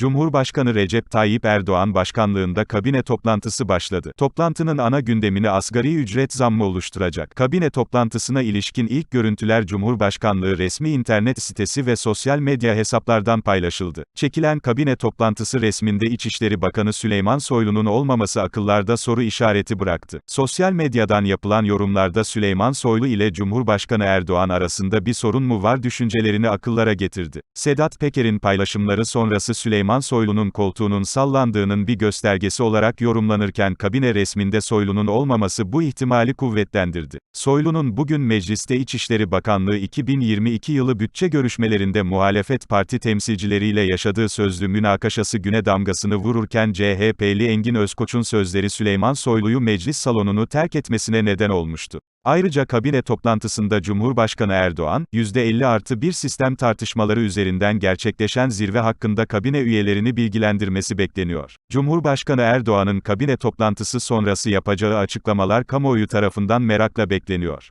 Cumhurbaşkanı Recep Tayyip Erdoğan başkanlığında kabine toplantısı başladı. Toplantının ana gündemini asgari ücret zammı oluşturacak. Kabine toplantısına ilişkin ilk görüntüler Cumhurbaşkanlığı resmi internet sitesi ve sosyal medya hesaplardan paylaşıldı. Çekilen kabine toplantısı resminde İçişleri Bakanı Süleyman Soylu'nun olmaması akıllarda soru işareti bıraktı. Sosyal medyadan yapılan yorumlarda Süleyman Soylu ile Cumhurbaşkanı Erdoğan arasında bir sorun mu var düşüncelerini akıllara getirdi. Sedat Peker'in paylaşımları sonrası Süleyman Soylu'nun koltuğunun sallandığının bir göstergesi olarak yorumlanırken kabine resminde Soylu'nun olmaması bu ihtimali kuvvetlendirdi. Soylu'nun bugün mecliste İçişleri Bakanlığı 2022 yılı bütçe görüşmelerinde muhalefet parti temsilcileriyle yaşadığı sözlü münakaşası güne damgasını vururken CHP'li Engin Özkoç'un sözleri Süleyman Soylu'yu meclis salonunu terk etmesine neden olmuştu. Ayrıca kabine toplantısında Cumhurbaşkanı Erdoğan, %50 artı bir sistem tartışmaları üzerinden gerçekleşen zirve hakkında kabine üyelerini bilgilendirmesi bekleniyor. Cumhurbaşkanı Erdoğan'ın kabine toplantısı sonrası yapacağı açıklamalar kamuoyu tarafından merakla bekleniyor.